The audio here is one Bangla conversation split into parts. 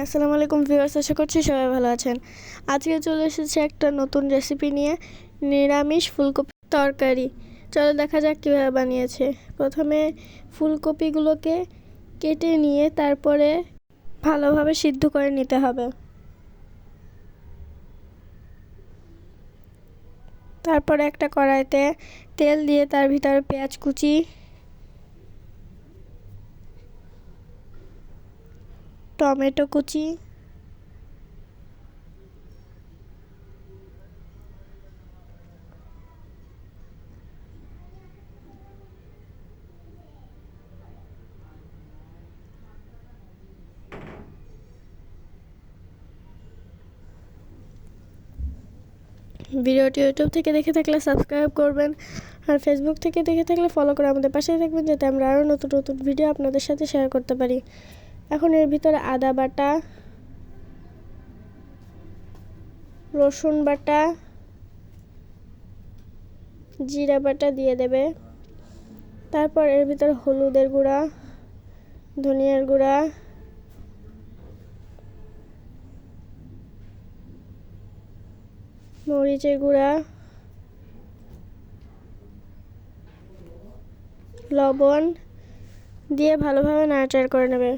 আসসালামু আলাইকুম ভিউয়ার্স, আশা করছি সবাই ভালো আছেন। আজকে চলে এসেছে একটা নতুন রেসিপি নিয়ে, নিরামিষ ফুলকপি তরকারি। চলো দেখা যাক কীভাবে বানিয়েছে। প্রথমে ফুলকপিগুলোকে কেটে নিয়ে তারপরে ভালোভাবে সিদ্ধ করে নিতে হবে। তারপরে একটা কড়াইতে তেল দিয়ে তার ভিতরে পেঁয়াজ কুচি টমেটো কুচি। ভিডিওটি ইউটিউব থেকে দেখে থাকলে সাবস্ক্রাইব করবেন আর ফেসবুক থেকে দেখে থাকলে ফলো করে আমাদের পাশে থাকবেন, যাতে আমরা আরও নতুন নতুন ভিডিও আপনাদের সাথে শেয়ার করতে পারি। এখন এর ভিতরে আদা বাটা, রসুন বাটা, জিরা বাটা দিয়ে দেবে। তারপর এর ভিতরে হলুদের গুঁড়া, ধনিয়ার গুঁড়া, মরিচের গুঁড়া, লবণ দিয়ে ভালোভাবে নাড়াচাড়া করে নেবে।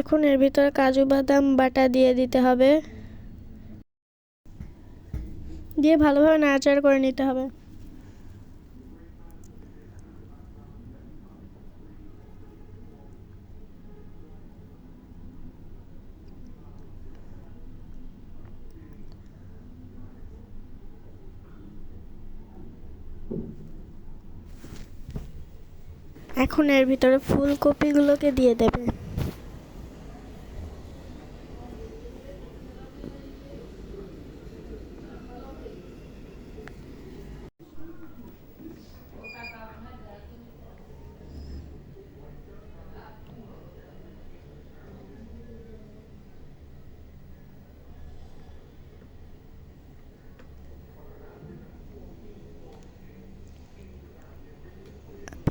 এখন এর ভিতরে কাজু, বাদাম বাটা দিয়ে দিতে হবে। দিয়ে ভালোভাবে নাড়াচাড়া করে নিতে হবে। এখন এর ভিতরে ফুলকপিগুলোকে দিয়ে দেবে।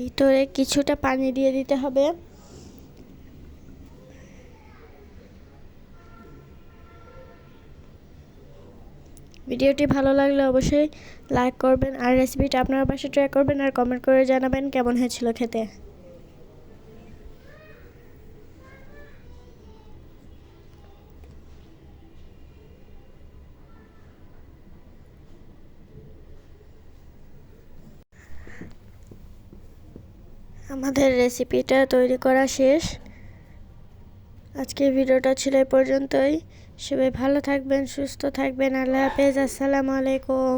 ভিতরে কিছুটা পানি দিয়ে দিতে হবে। ভিডিওটি ভালো লাগলে অবশ্যই লাইক করবেন, আর রেসিপিটা আপনার পাশে ট্রাই করবেন, আর কমেন্ট করে জানাবেন কেমন হয়েছিল খেতে। আমাদের রেসিপিটা তৈরি করা শেষ। আজকের ভিডিওটা ছিল এ পর্যন্তই। সবাই ভালো থাকবেন, সুস্থ থাকবেন। আল্লাহ হাফেজ। আসসালামু আলাইকুম।